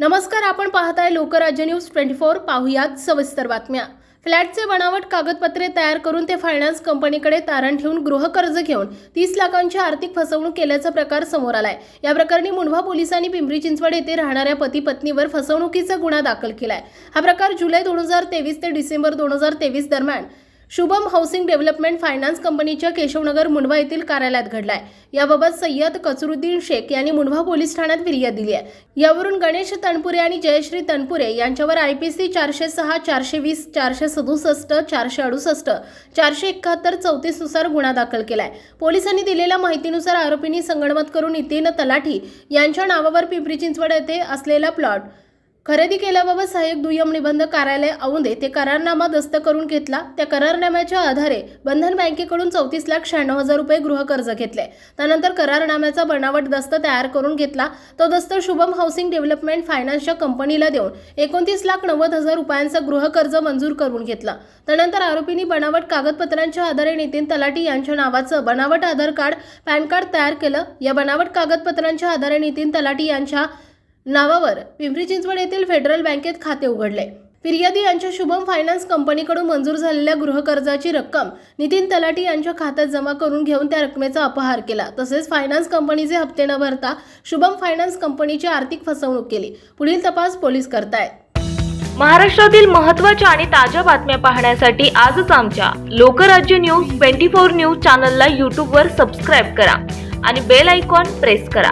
नमस्कार आपण पाहताय लोकराज्य न्यूज ट्वेंटी फोर. पाहुयात सविस्तर बातम्या. फ्लॅटचे बनावट कागदपत्रे तयार करून ते फायनान्स कंपनीकडे तारण ठेवून गृहकर्ज घेऊन तीस लाखांची आर्थिक फसवणूक केल्याचा प्रकार समोर आलाय. या प्रकरणी मुंढवा पोलिसांनी पिंपरी चिंचवड येथे राहणाऱ्या पती पत्नीवर फसवणुकीचा गुन्हा दाखल केलाय. हा प्रकार जुलै दोन हजार तेवीस ते डिसेंबर दोन हजार तेवीस दरम्यान शुभम हाऊसिंग डेव्हलपमेंट फायनान्स कंपनीच्या केशवनगर मुंढवा येथील कार्यालयात घडलाय. याबाबत सय्यद कचरुद्दीन शेख यांनी मुंढवा पोलीस ठाण्यात फिर्याद दिली आहे. यावरून गणेश तनपुरे आणि जयश्री तनपुरे यांच्यावर आय पी सी चारशे सहा चारशे वीस चारशे सदुसष्ट चारशे अडुसष्ट चारशे एकाहत्तर चौतीसनुसार गुन्हा दाखल केलाय. पोलिसांनी दिलेल्या माहितीनुसार आरोपींनी संगणमत करून नितीन तलाठी यांच्या नावावर पिंपरी चिंचवड येथे असलेला प्लॉट खरेदी केल्याबाबत सहाय्यक दुय्यम निबंध कार्यालय औंदे ते करारनामा दस्त करून घेतला. त्या करारनाम्याच्या आधारे बंधन बँकेकडून चौतीस लाख शहाण्णव हजार रुपये गृहकर्ज घेतले. त्यानंतर करारनाम्याचा बनावट दस्त तयार करून घेतला. तो दस्त शुभम हाऊसिंग डेव्हलपमेंट फायनान्सच्या कंपनीला देऊन एकोणतीस लाख नव्वद हजार रुपयांचं गृहकर्ज मंजूर करून घेतला. त्यानंतर आरोपींनी बनावट कागदपत्रांच्या आधारे नितीन तलाटी यांच्या नावाचं बनावट आधार कार्ड पॅन कार्ड तयार केलं. या बनावट कागदपत्रांच्या आधारे नितीन तलाटी यांच्या नावावर पिंपरी चिंचवड येथील फेडरल बँकेत खाते उघडले. फिर्यादी यांच्या शुभम फायनान्स कंपनीकडून मंजूर झालेल्या गृहकर्जाची रक्कम नितीन तलाटी यांच्या खात्यात जमा करून घेऊन त्या रकमेचा अपहार केला. तसेच फायनान्स कंपनीचे हप्ते न भरता शुभम फायनान्स कंपनीची आर्थिक फसवणूक केली. पुढील तपास पोलीस करतायत. महाराष्ट्रातील महत्त्वाच्या आणि ताज्या बातम्या पाहण्यासाठी आजच आमच्या Lokrajya news twenty four news चॅनलला यूट्यूबवर सबस्क्राईब करा आणि बेल आयकॉन प्रेस करा.